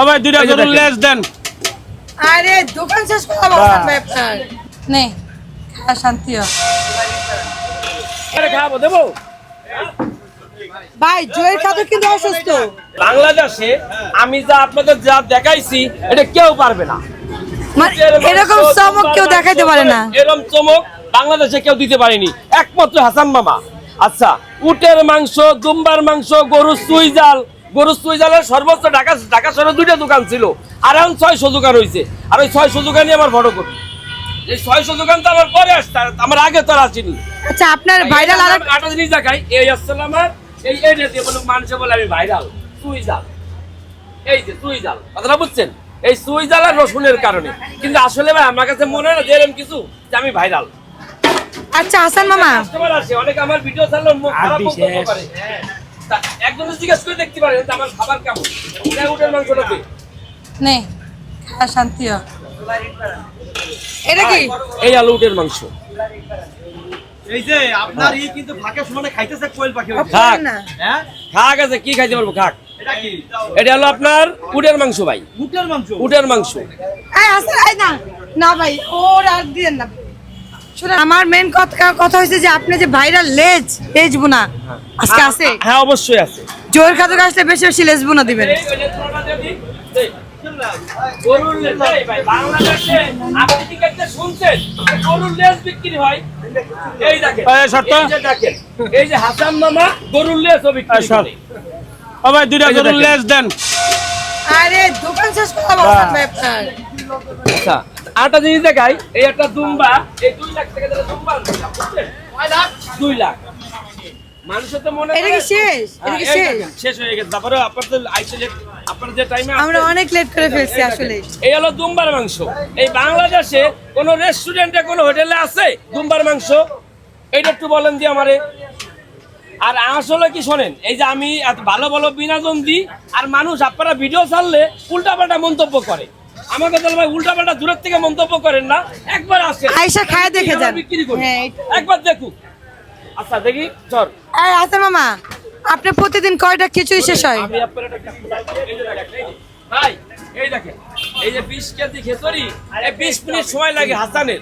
ও ভাই দুইটা গরুর লেজ দেন। আরে দোকান শেষ করা ভাই আপনার। নে খা শান্তি হ। আরে খাব দেবো? ভাই জয়ের খাদক কিন্তু অসুস্থ। বাংলাদেশে আমি যা আপনাদের যা দেখাইছি এটা কেউ পারবে না। মানে এরকম চমক কেউ দেখাইতে পারে না। এরকম চমক বাংলাদেশে কেউ দিতে পারেনি। একমাত্র হাসান মামা। আচ্ছা উটের মাংস দুম্বার মাংস গরুর সুই জাল গরুর সর্বোচ্চ ঢাকা ঢাকা শহরে দুইটা দোকান ছিল। আর এখন ছয়শো দোকান হয়েছে আর ওই ছয়শো দোকানই আমার বড় করি এই ছয়শো দোকান তো আমার পরে আর আমার আগে তো আর আসেনি। আচ্ছা আপনার ভাইরাল আর আটা জিনিস দেখাই এই আসছিল আমার এই এই যে বলে মানুষে বলে আমি ভাইরাল সুই জাল। এই যে সুই জাল কথাটা বুঝছেন? এই সুই জাল আর রসুনের কারণে। কিন্তু আসলে ভাই আমার কাছে মনে হয় না যে কিছু যে আমি ভাইরাল আচ্ছা হাসান মামা। অনেক আমার ভিডিও ছাড়লে একজন জিজ্ঞেস করে দেখতে পারেন আমার খাবার কেমন উটের এটা কি? এই আলু উটের মাংস। এই যে আপনার ই কিন্তু ফাঁকে সমানে খাইতেছে কোয়েল পাখি খাক। হ্যাঁ? খাক আছে কি খাইতে পারব খাক। এটা হলো আপনার উটের মাংস ভাই। মুটের মাংস? উটের মাংস। এই এই না না ভাই ওর আর দিয়েন না। শুনুন আমার মেন কথা কথা হয়েছে যে আপনি যে ভাইরাল লেজ লেজ বোনা আজকে আছে? হ্যাঁ অবশ্যই আছে। জোর আসলে বেশি বেশি লেজ বোনা দিবেন। এই যে ছোটটা দিয়ে দিই, দে। গরুর লেজ এই ভাই বাংলাদেশে আপনি কি একটা শুনছেন যে গরুর লেজ বিক্রি হয়? এই দেখেন এই শর্ত। এই যে দেখেন এই যে হাসান মামা গরুর লেজও বিক্রি এই শর্ত। করে। ও ভাই দুইটা গরুর লেজ দেন। আরে দোকান শেষ করা বলছেন ভাই আপনার। আচ্ছা আরেকটা জিনিস দেখাই এই একটা দুম্বা এই দুই লাখ টাকা দিলে দুম্বা লাখ? দুই লাখ। মানুষের তো মনে এটা কি শেষ? এটা হ্যাঁ, কি শেষ? শেষ হয়ে গেছে। তারপরে আইসে যে আপনার যে টাইমে আমরা অনেক লেট করে ফেলছি আসলে। এই হলো দুম্বার মাংস। এই বাংলাদেশে কোন রেস্টুরেন্টে কোন হোটেলে আছে দুম্বার মাংস? এইটা একটু বলেন দি আমারে। আর আসলে কি শোনেন এই যে আমি এত ভালো ভালো বিনোদন দিই আর মানুষ আপনারা ভিডিও ছাড়লে উল্টাপাল্টা মন্তব্য করে। আমাকে তাহলে ভাই উল্টাপাল্টা দূরের থেকে মন্তব্য করেন না। একবার আসেন। আয়শা খায় দেখে যান। বিক্রি করি। হ্যাঁ, একবার দেখুন। আচ্ছা দেখি চল এই হাসান মামা আপনি প্রতিদিন কয়টা খিচুড়ি শেষ হয়? আমি আপনার একটা ভাই এই দেখেন এই যে বিশ কেজি খেসরি এই বিশ মিনিট সময় লাগে হাসানের।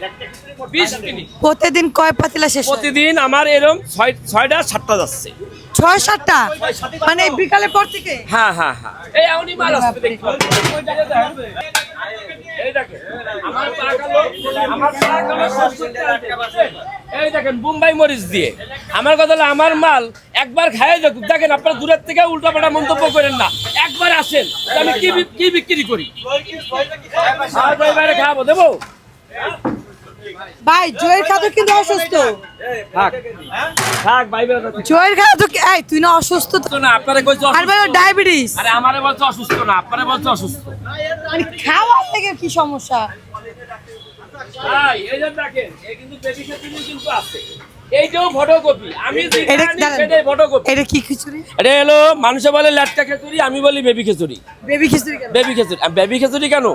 বিশ মিনিট। প্রতিদিন কয় পাতিলা শেষ প্রতিদিন আমার এরকম ছয় ছয়টা সাতটা যাচ্ছে। ছয় সাতটা? মানে এই বিকালের পর থেকে? হ্যাঁ হ্যাঁ হ্যাঁ। এই এমনই মাল আসবে দেখতে পাবেন। ওই জায়গায় দেখেন। এই দেখেন বোম্বাই মরিচ দিয়ে। আমার কথা হলো আমার মাল একবার খাই দেখুন দেখেন আপনার দূরের থেকে উল্টাপাল্টা মন্তব্য করেন না। একবার আসেন আমি কি কি বিক্রি করি? খাওয়াবো বাইরে খাব দেবো? ভাই জয়ের খাদক কিন্তু অসুস্থ। থাক। থাক ভাই জয়ের খাদক এই তুই না অসুস্থ তো। তো না আপনারা কইছো আর ভাই ডায়াবেটিস। আরে আমারে বলছে অসুস্থ না আপনারে বলছে অসুস্থ। মানে খাওয়ার থেকে কি সমস্যা? ভাই এই যে দেখেন এই কিন্তু বেবি খেতুরি কিন্তু আছে। এইটাও ফটোকপি আমি যেটা এটা আনি দাঁড়ান। সেটাই ফটোকপি এটা কি খিচুড়ি? এটা হলো মানুষে বলে ল্যাটকা খেচুরি আমি বলি বেবি খেচুরি বেবি খিচুড়ি বেবি খেচুরি বেবি খেচুরি কেন?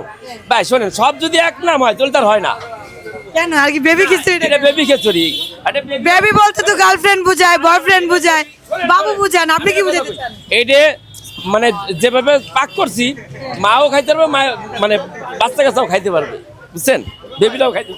ভাই শোনেন সব যদি এক নাম হয় তাহলে তার হয় না। কেন? আর কি বেবি খিচুড়ি এটা বেবি খিচুড়ি। আরে বেবি বলতে তো গার্লফ্রেন্ড বুঝায় বয়ফ্রেন্ড বুঝায় বাবু বুঝান আপনি কি বুঝাতে চান? এইটা মানে যেভাবে পাক করছি মাও খাইতে পারবে মানে বাচ্চা কাচ্চাও খাইতে পারবে। বুঝছেন? বেবিটাও খাইতে